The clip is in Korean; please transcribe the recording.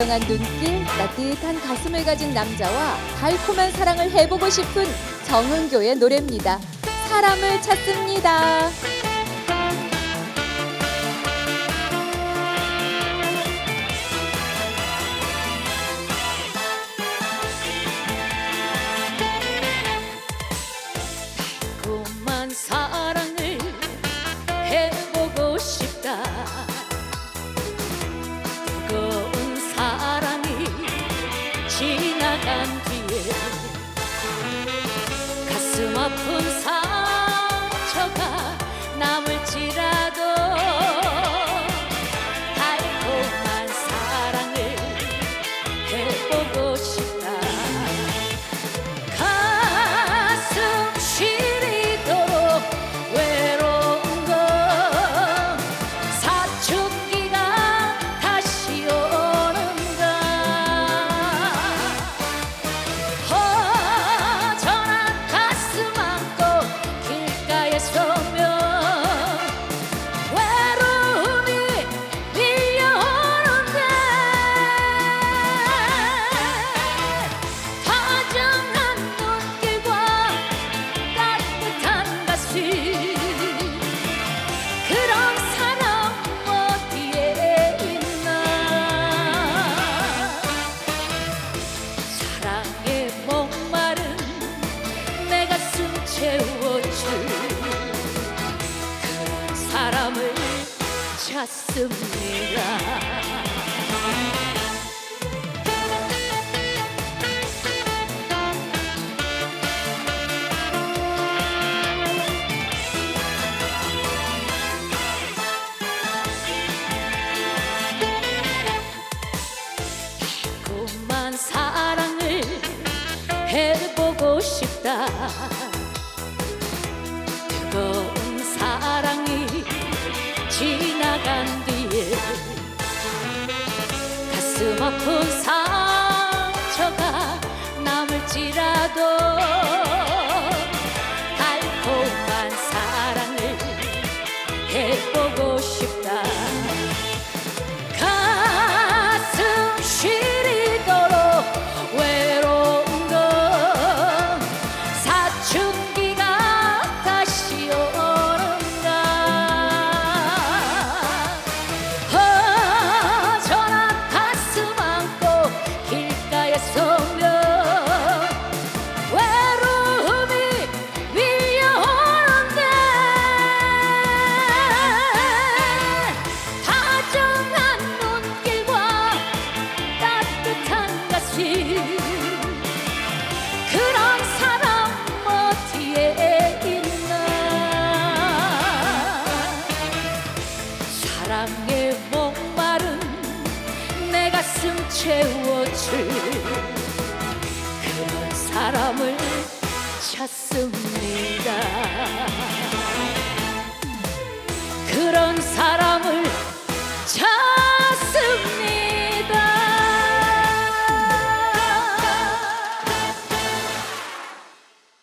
다양한 눈길, 따뜻한 가슴을 가진 남자와 달콤한 사랑을 해보고 싶은 정은교의 노래입니다. 사람을 찾습니다. 아픈 상처가 남을지라. nuestro 찾습니다. 해보고 싶다. 깊은 상처가 남을지라도 채워줄 그런 사람을 찾습니다.